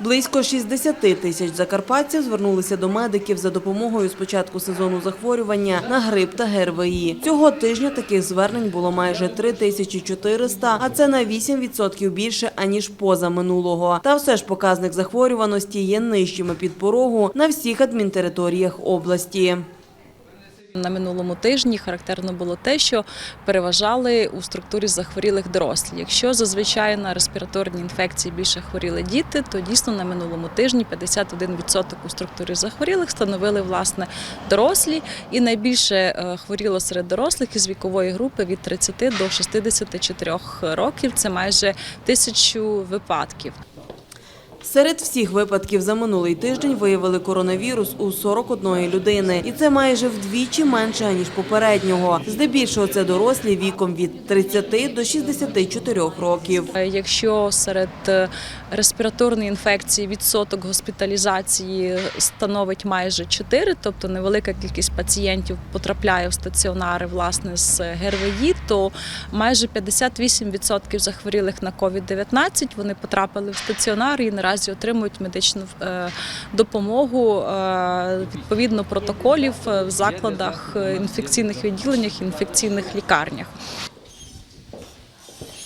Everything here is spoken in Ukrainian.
Близько 60 тисяч закарпатців звернулися до медиків за допомогою з початку сезону захворювання на грип та ГРВІ. Цього тижня таких звернень було майже 3400, а це на 8% більше, аніж поза минулого. Та все ж показник захворюваності є нижчими під порогу на всіх адмінтериторіях області. На минулому тижні характерно було те, що переважали у структурі захворілих дорослі. Якщо зазвичай на респіраторні інфекції більше хворіли діти, то дійсно на минулому тижні 51% у структурі захворілих становили власне дорослі, і найбільше е, хворіло серед дорослих із вікової групи від 30 до 64 років. Це майже тисячу випадків. Серед всіх випадків за минулий тиждень виявили коронавірус у 41 людини, і це майже вдвічі менше аніж попереднього. Здебільшого це дорослі віком від 30 до 64 років. Е, Якщо серед е, респіраторної інфекції відсоток госпіталізації становить майже 4, тобто невелика кількість пацієнтів потрапляє в стаціонари власне з ГРВІ, то майже 58% захворілих на COVID-19 вони потрапили в стаціонар і наразі отримують медичну е, допомогу е, відповідно протоколів е, в закладах інфекційних відділеннях, інфекційних лікарнях.